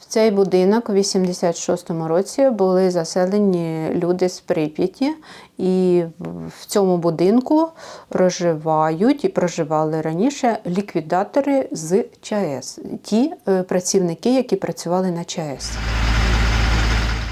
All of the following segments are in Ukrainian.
В цей будинок у 86-му році були заселені люди з Прип'яті, і в цьому будинку проживають і проживали раніше ліквідатори з ЧАЕС, ті е, працівники, які працювали на ЧАЕС.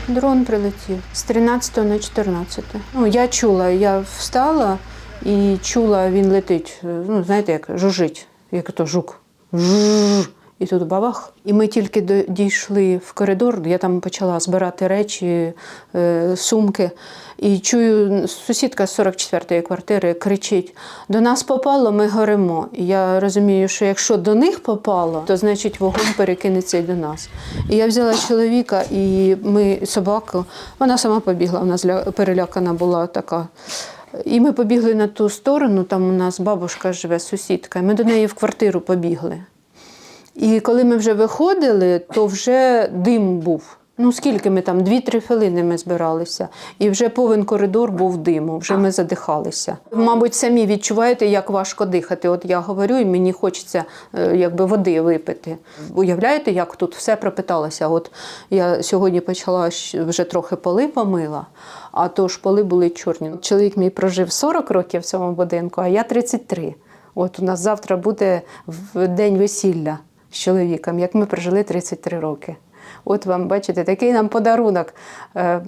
Дрон прилетів з 13 на 14. Ну, я чула, я встала і чула, він летить. е, Ну, знаєте, як жужить, як то жук. Жужж. І тут бабах. І ми тільки дійшли в коридор, я там почала збирати речі, е, сумки. І чую, сусідка з 44-ї квартири кричить: до нас попало, ми горимо. І я розумію, що якщо до них попало, то значить вогонь перекинеться і до нас. І я взяла чоловіка, і ми собаку, вона сама побігла, вона перелякана була така. І ми побігли на ту сторону, там у нас бабушка живе, сусідка, ми до неї в квартиру побігли. І коли ми вже виходили, то вже дим був. Ну, скільки ми там, дві-три хвилини ми збиралися, і вже повен коридор був диму, вже ми задихалися. Мабуть, самі відчуваєте, як важко дихати. От я говорю, і мені хочеться е, якби води випити. Уявляєте, як тут все пропиталося? От я сьогодні почала вже трохи поли помила, а то ж поли були чорні. Чоловік мій прожив 40 років в цьому будинку, а я 33. От у нас завтра буде день весілля з чоловіком, як ми прожили 33 роки. От вам, бачите, такий нам подарунок е,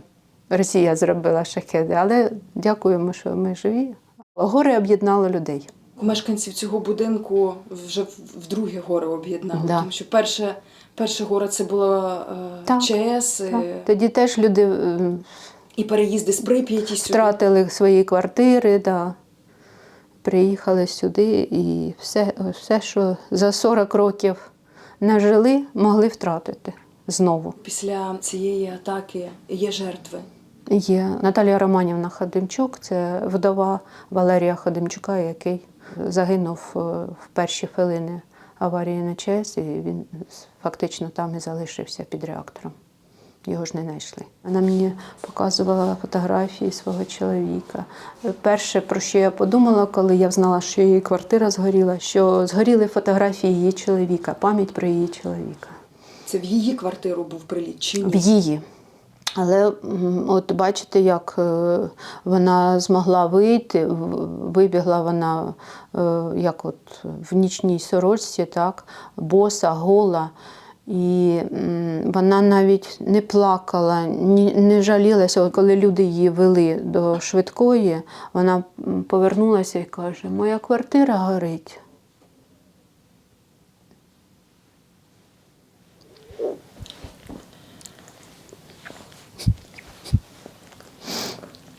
Росія зробила шахеди, але дякуємо, що ми живі. Горе об'єднало людей. Мешканців цього будинку вже в- вдруге горе об'єднало. Да. Тому що перше, перше горе це було е, Так, е, Так. Тоді теж люди е, і переїзди з Прип'яті сюди. втратили свої квартири, да. приїхали сюди і все, все, що за 40 років нажили, могли втратити знову. Після цієї атаки є жертви. Є Наталія Романівна Ходимчук, це вдова Валерія Ходимчука, який загинув е, в перші хвилини аварії на ЧАЕС, і він фактично там і залишився під реактором. Його ж не знайшли. Вона мені показувала фотографії свого чоловіка. Перше, про що я подумала, коли я знала, що її квартира згоріла, що згоріли фотографії її чоловіка, пам'ять про її чоловіка. Це в її квартиру був приліт чи В її. Але от бачите, як е, вона змогла вийти, вибігла вона е, як от в нічній сорочці, так, боса, гола. І вона навіть не плакала, не жалілася. Коли люди її вели до швидкої, вона повернулася і каже: Моя квартира горить.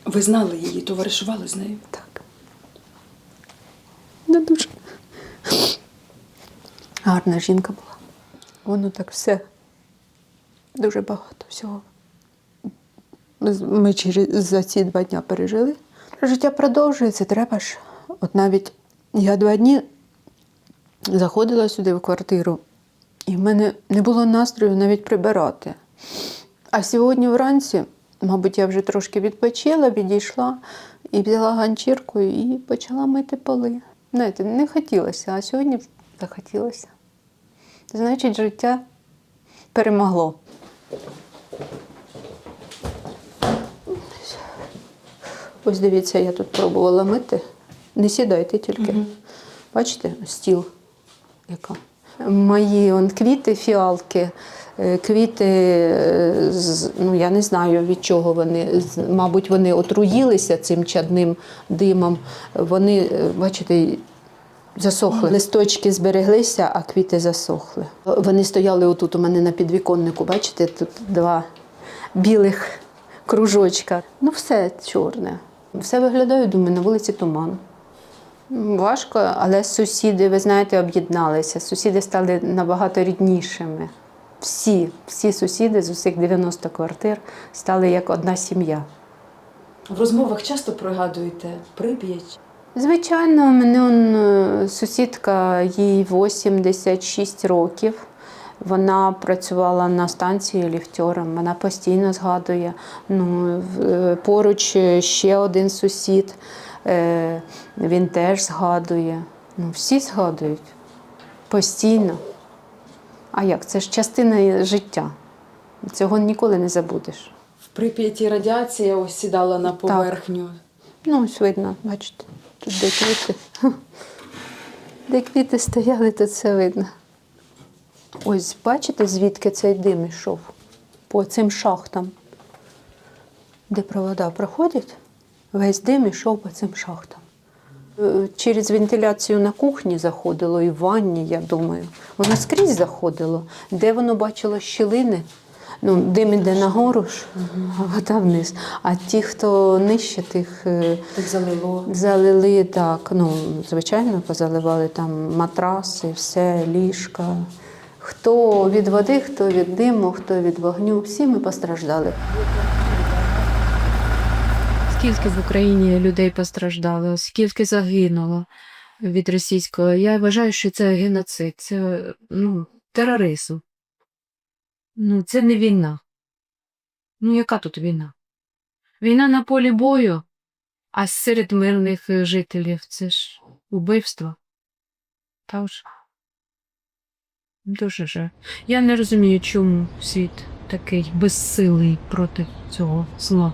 Ви знали її, товаришували з нею? Так. Не дуже. Гарна жінка була. Воно так все. Дуже багато всього. Ми через за ці два дні пережили. Життя продовжується, треба ж. От навіть я два дні заходила сюди в квартиру, і в мене не було настрою навіть прибирати. А сьогодні вранці, мабуть, я вже трошки відпочила, відійшла і взяла ганчірку і почала мити поли. Знаєте, не хотілося, а сьогодні захотілося. Значить, життя перемогло. Ось дивіться, я тут пробувала мити. Не сідайте тільки. Бачите, стіл яка. Мої он, квіти, фіалки, е, квіти, е, з- ну я не знаю від чого вони. Мабуть, вони отруїлися цим чадним димом. Вони, е, бачите, засохли. Листочки збереглися, а квіти засохли. Вони стояли отут у мене на підвіконнику. Бачите, тут два білих кружочка. Ну, все чорне. Все виглядаю, думаю, на вулиці туман. Важко, але сусіди, ви знаєте, об'єдналися. Сусіди стали набагато ріднішими. Всі, всі сусіди з усіх 90 квартир стали як одна сім'я. В розмовах часто пригадуєте Прип'ять. Звичайно, у мене он, е, сусідка, їй 86 років. Вона працювала на станції ліфтьором, вона постійно згадує. Ну, е, поруч ще один сусід, е, він теж згадує. Ну, всі згадують постійно. А як? Це ж частина життя. Цього ніколи не забудеш. В Прип'яті радіація ось сідала на поверхню. Ну, ось видно, бачите, тут де квіти. Де квіти стояли, тут все видно. Ось бачите, звідки цей дим йшов? По цим шахтам, де провода проходять, весь дим йшов по цим шахтам. Е, Через вентиляцію на кухні заходило і в ванні, я думаю. Воно скрізь заходило. Де воно бачило щілини, ну, дим іде нагору ж, а вода вниз. А ті, хто нижче, тих е, залило. залили так, ну, звичайно, позаливали там матраси, все, ліжка. Хто від води, хто від диму, хто від вогню, всі ми постраждали. Скільки в Україні людей постраждало, скільки загинуло від російського. Я вважаю, що це геноцид, це ну, тероризм. Ну, це не війна. Ну, яка тут війна? Війна на полі бою, а серед мирних жителів це ж убивство. Та ж. Дуже жаль. Я не розумію, чому світ такий безсилий проти цього зла.